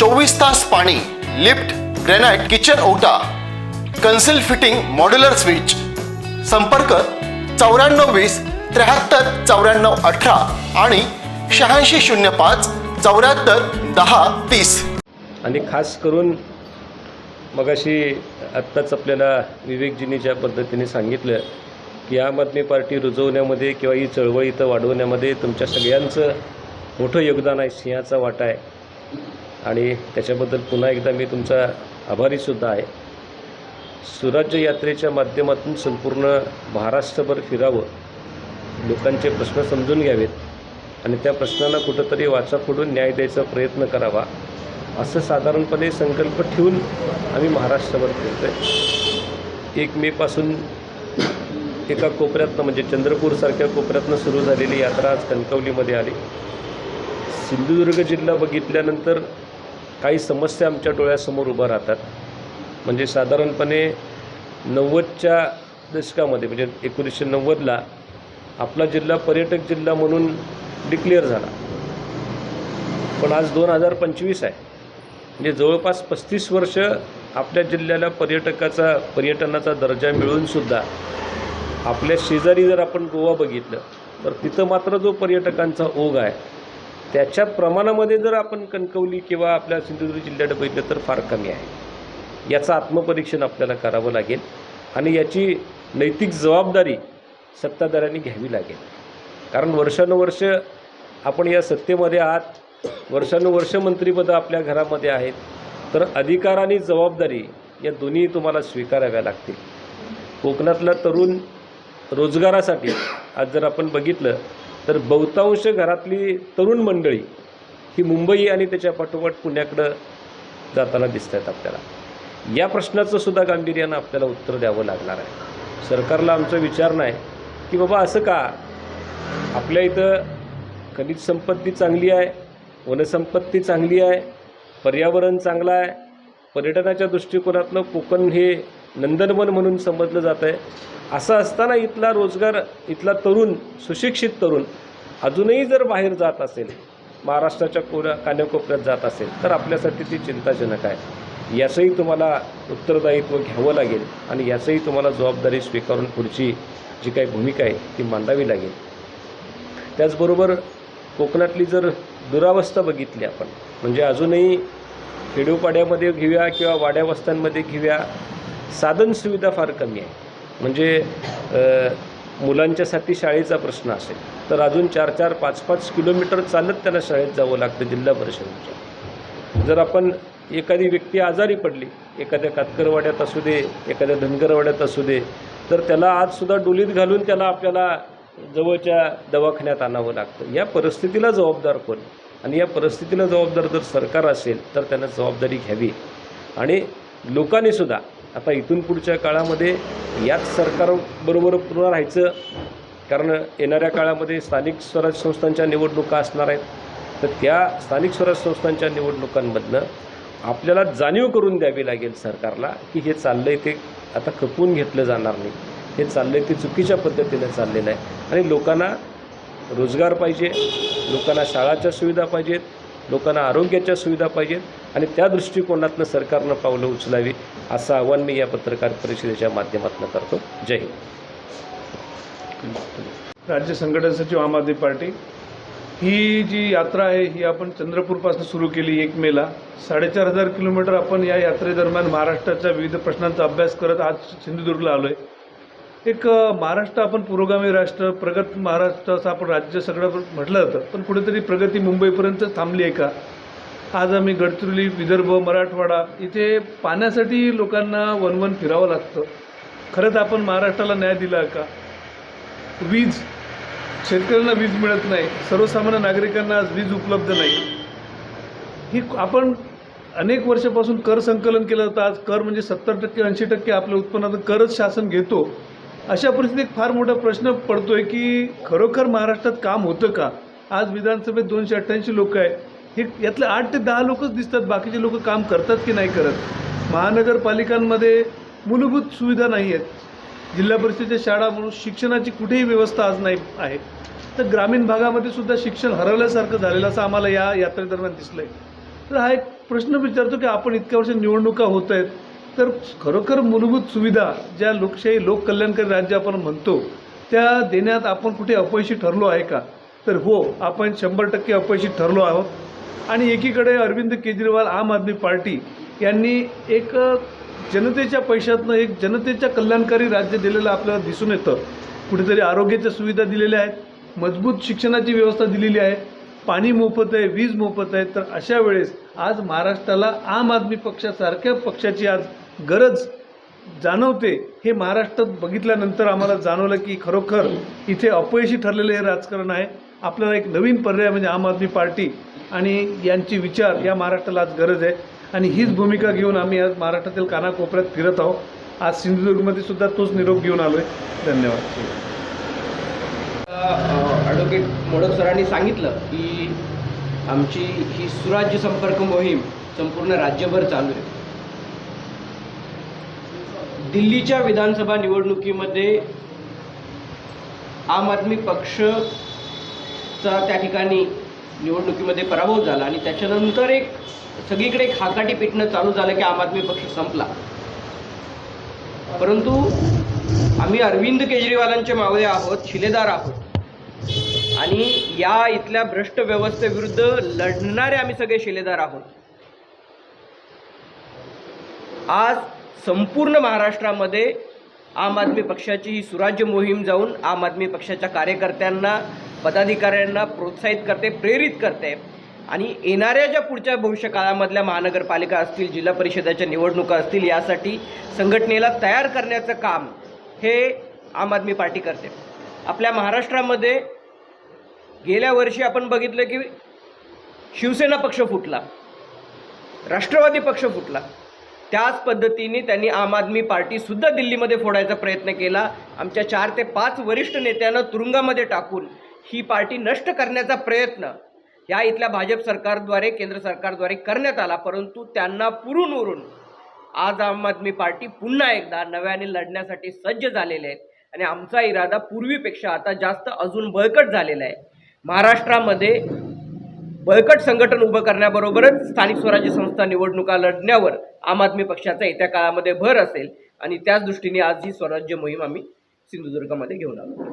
चोवीस तास पाणी लिफ्ट ग्रेनाइट किचन ओटा कन्सिल फिटिंग मॉड्युलर स्विच. संपर्क चौऱ्याण्णव वीस त्र्याहत्तर चौऱ्याण्णव अठरा आणि शहाऐंशी शून्य पाच चौऱ्याहत्तर दहा तीस. आणि खास करून मगाशी आत्ताच आपल्याला विवेकजींनी ज्या पद्धतीने सांगितलं की आम आदमी पार्टी रुजवण्यामध्ये किंवा ही चळवळ इथं वाढवण्यामध्ये तुमच्या सगळ्यांचं मोठं योगदान आहे सिंहाचा वाटा आहे. आणि त्याच्याबद्दल पुन्हा एकदा मी तुमचा आभारीसुद्धा आहे. सुराज्य यात्रेच्या माध्यमातून संपूर्ण महाराष्ट्रभर फिरावं लोकांचे प्रश्न समजून घ्यावेत आणि त्या प्रश्नांना कुठंतरी वाचा फोडून न्याय द्यायचा प्रयत्न करावा असं साधारणपणे संकल्प ठेवून आम्ही महाराष्ट्रावर फिरतो आहे एक मेपासून एका कोपऱ्यातनं म्हणजे चंद्रपूरसारख्या कोपऱ्यातनं सुरू झालेली यात्रा आज कणकवलीमध्ये आली. सिंधुदुर्ग जिल्हा बघितल्यानंतर काही समस्या आमच्या डोळ्यासमोर उभ्या राहतात. म्हणजे साधारणपणे नव्वदच्या दशकामध्ये म्हणजे एकोणीसशे नव्वदला आपला जिल्हा पर्यटक जिल्हा म्हणून डिक्लेअर झाला. पण आज दोन हजार पंचवीस आहे. म्हणजे जवळपास पस्तीस वर्ष आपल्या जिल्ह्याला पर्यटकाचा पर्यटनाचा दर्जा मिळूनसुद्धा आपल्या शेजारी जर आपण गोवा बघितलं तर तिथं मात्र जो पर्यटकांचा ओघ आहे त्याच्या प्रमाणामध्ये जर आपण कणकवली किंवा आपल्या सिंधुदुर्ग जिल्ह्यात बघितलं तर फार कमी आहे. याचं आत्मपरीक्षण आपल्याला करावं लागेल आणि याची नैतिक जबाबदारी सत्ताधाऱ्यांनी घ्यावी लागेल. कारण वर्षानुवर्ष आपण या सत्तेमध्ये आहात वर्षानुवर्ष मंत्रिपदं आपल्या घरामध्ये आहेत तर अधिकार आणि जबाबदारी या दोन्ही तुम्हाला स्वीकाराव्या लागतील. कोकणातला तरुण रोजगारासाठी आज जर आपण बघितलं तर बहुतांश घरातली तरुण मंडळी ही मुंबई आणि त्याच्या पाठोपाठ पुण्याकडं जाताना दिसत आहेत आपल्याला. या प्रश्नाचं सुद्धा गांभीर्यानं आपल्याला उत्तर द्यावं लागणार आहे. सरकारला आमचा विचार नाही की बाबा असं का? आपल्या इथं खनिज संपत्ती चांगली आहे वनसंपत्ती चांगली आहे पर्यावरण चांगलं आहे पर्यटनाच्या दृष्टिकोनातनं कोकण हे नंदनवन म्हणून समजलं जातं आहे असं असताना इथला रोजगार इथला तरुण सुशिक्षित तरुण अजूनही जर बाहेर जात असेल महाराष्ट्राच्या कोऱ्या कान्याकोपऱ्यात जात असेल तर आपल्यासाठी ती चिंताजनक आहे. याचंही तुम्हाला उत्तरदायित्व घ्यावं लागेल आणि याचंही तुम्हाला जबाबदारी स्वीकारून पुढची जी काही भूमिका आहे ती मांडावी लागेल. त्याचबरोबर कोकणातली जर दुरावस्था बघितली आपण म्हणजे अजूनही खेडोपाड्यामध्ये घेऊया किंवा वाड्यावस्त्यांमध्ये घेऊया साधन सुविधा फार कमी आहे. म्हणजे मुलांच्यासाठी शाळेचा प्रश्न असेल तर अजून चार चार पाच पाच किलोमीटर चालत त्यांना शाळेत जावं लागतं जिल्हा परिषदेच्या. जर आपण एखादी व्यक्ती आजारी पडली एखाद्या कातकरवाड्यात असू दे एखाद्या धनगरवाड्यात असू दे तर त्याला आजसुद्धा डोलीत घालून त्याला आपल्याला जवळच्या दवाखान्यात आणावं लागतं. या परिस्थितीला जबाबदार कोण? आणि या परिस्थितीला जबाबदार जर सरकार असेल तर त्यानं जबाबदारी घ्यावी. आणि लोकांनीसुद्धा आता इथून पुढच्या काळामध्ये याच सरकारबरोबर पुन्हा राहायचं कारण येणाऱ्या काळामध्ये स्थानिक स्वराज्य संस्थांच्या निवडणुका असणार आहेत. तर त्या स्थानिक स्वराज्य संस्थांच्या निवडणुकांमधनं आपल्याला जाणीव करून द्यावी लागेल सरकारला की हे चाललं आहे ते आता खपवून घेतलं जाणार नाही. हे चाललं आहे ते चुकीच्या पद्धतीनं चाललेलं आहे. आणि लोकांना रोजगार पाहिजे लोकांना शाळाच्या सुविधा पाहिजेत लोकांना आरोग्याच्या सुविधा पाहिजेत आणि त्या दृष्टिकोनातनं सरकारनं पावलं उचलावी असं आव्हान मी या पत्रकार परिषदेच्या माध्यमातून करतो. जय हिंद. राज्य संघटन सचिव आम आदमी पार्टी ही जी यात्रा आहे ही आपण चंद्रपूरपासून सुरू केली एक मेला. साडेचार हजार किलोमीटर आपण या यात्रेदरम्यान महाराष्ट्राच्या विविध प्रश्नांचा अभ्यास करत आज सिंधुदुर्गला आलो आहे एक महाराष्ट्र आपण पुरोगामी राष्ट्र प्रगत महाराष्ट्र असं आपण राज्य सगळं म्हटलं जातं पण कुठेतरी प्रगती मुंबईपर्यंत थांबली आहे का? आज आम्ही गडचिरोली विदर्भ मराठवाडा इथे पाण्यासाठी लोकांना वनवन फिरावं लागतं. खरंच आपण महाराष्ट्राला न्याय दिला का? वीज शेतकऱ्यांना वीज मिळत नाही. सर्वसामान्य नागरिकांना आज वीज उपलब्ध नाही. ही आपण अनेक वर्षापासून कर संकलन केलं जातं. आज कर म्हणजे सत्तर टक्के ऐंशी टक्के आपल्या उत्पन्नातून करच शासन घेतो. अशा परिस्थितीत फार मोठा प्रश्न पडतो आहे की खरोखर महाराष्ट्रात काम होतं का? आज विधानसभेत दोनशे अठ्ठ्याऐंशी लोक आहे हे यातले आठ ते दहा लोकच दिसतात बाकीचे लोक काम करतात की नाही करत. महानगरपालिकांमध्ये मूलभूत सुविधा नाही आहेत जिल्हा परिषदेच्या शाळा म्हणून शिक्षणाची कुठेही व्यवस्था आज नाही आहे. तर ग्रामीण भागामध्ये सुद्धा शिक्षण हरवल्यासारखं झालेलं असं आम्हाला या यात्रेदरम्यान दिसलं आहे तर हा एक प्रश्न विचारतो की आपण इतक्या वर्ष निवडणुका होत आहेत तर खरोखर मूलभूत सुविधा ज्या लोकशाही लोककल्याणकारी राज्य आपण म्हणतो त्या देण्यात आपण कुठे अपयशी ठरलो आहे का? तर हो आपण शंभर टक्के अपयशी ठरलो आहोत. आणि एकीकडे अरविंद केजरीवाल आम आदमी पार्टी यांनी एक जनतेच्या पैशातनं एक जनतेच्या कल्याणकारी राज्य दिलेलं आपल्याला दिसून येतं. कुठेतरी आरोग्याच्या सुविधा दिलेल्या आहेत मजबूत शिक्षणाची व्यवस्था दिलेली आहे पाणी मोफत आहे वीज मोफत आहे तर अशा वेळेस आज महाराष्ट्राला आम आदमी पक्षासारख्या पक्षाची आज गरज जाणवते हे महाराष्ट्रात बघितल्यानंतर आम्हाला जाणवलं की खरोखर इथे अपयशी ठरलेलं हे राजकारण आहे. आपल्याला एक नवीन पर्याय म्हणजे आम आदमी पार्टी आणि यांची विचार या महाराष्ट्राला आज गरज आहे. आणि हीच भूमिका घेऊन आम्ही आज महाराष्ट्रातील कानाकोपऱ्यात फिरत आहोत. आज सिंधुदुर्गमध्ये सुद्धा तोच निरोप घेऊन आलो आहे धन्यवाद ॲडव्होकेट मोडक सरांनी सांगितलं की आमची ही सुराज्य संपर्क मोहीम संपूर्ण राज्यभर चालू आहे. दिल्लीच्या विधानसभा निवडणुकीमध्ये आम आदमी पक्षचा त्या ठिकाणी निवडणुकीमध्ये पराभव झाला आणि त्याच्यानंतर एक सगळीकडे एक हाकाटी पिटणं चालू झालं की आम आदमी पक्ष संपला. परंतु आम्ही अरविंद केजरीवालांचे मावळे आहोत शिलेदार आहोत. आणि या इथल्या भ्रष्ट व्यवस्थेविरुद्ध लढणारे आम्ही सगळे शिलेदार आहोत. आज संपूर्ण महाराष्ट्रामध्ये आम आदमी पक्षाची ही सुराज्य मोहीम जाऊन आम आदमी पक्षाच्या कार्यकर्त्यांना पदाधिकाऱ्यांना प्रोत्साहित करते प्रेरित करते. आणि येणाऱ्या ज्या पुढच्या भविष्य काळामधल्या महानगरपालिका असतील जिल्हा परिषदाच्या निवडणुका असतील यासाठी संघटनेला तयार करण्याचं काम हे आम आदमी पार्टी करते. आपल्या महाराष्ट्रामध्ये गेल्या वर्षी आपण बघितलं की शिवसेना पक्ष फुटला राष्ट्रवादी पक्ष फुटला. त्याच पद्धतीने त्यांनी आम आदमी पार्टीसुद्धा दिल्लीमध्ये फोडायचा प्रयत्न केला. आमच्या चार ते पाच वरिष्ठ नेत्यांना तुरुंगामध्ये टाकून ही पार्टी नष्ट करण्याचा प्रयत्न या इथल्या भाजप सरकारद्वारे केंद्र सरकारद्वारे करण्यात आला. परंतु त्यांना पुरून उरून आज आम आदमी पार्टी पुन्हा एकदा नव्याने लढण्यासाठी सज्ज झालेले आहेत. आणि आमचा इरादा पूर्वीपेक्षा आता जास्त अजून बळकट झालेला आहे. महाराष्ट्रामध्ये बळकट संघटन उभं करण्याबरोबरच स्थानिक स्वराज्य संस्था निवडणुका लढण्यावर आम आदमी पक्षाचा येत्या काळामध्ये भर असेल. आणि त्याच दृष्टीने आज ही स्वराज्य मोहीम आम्ही सिंधुदुर्गामध्ये घेऊन आलो.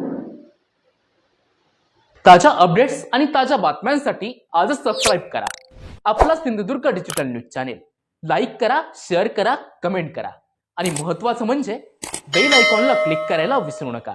ताज्या अपडेट्स आणि ताज्या बातम्यांसाठी आजच सबस्क्राईब करा. आपला Sindhudurg digital news channel like करा शेअर करा कमेंट करा. आणि महत्त्वाचं म्हणजे बेल आयकॉनला क्लिक करायला विसरू नका.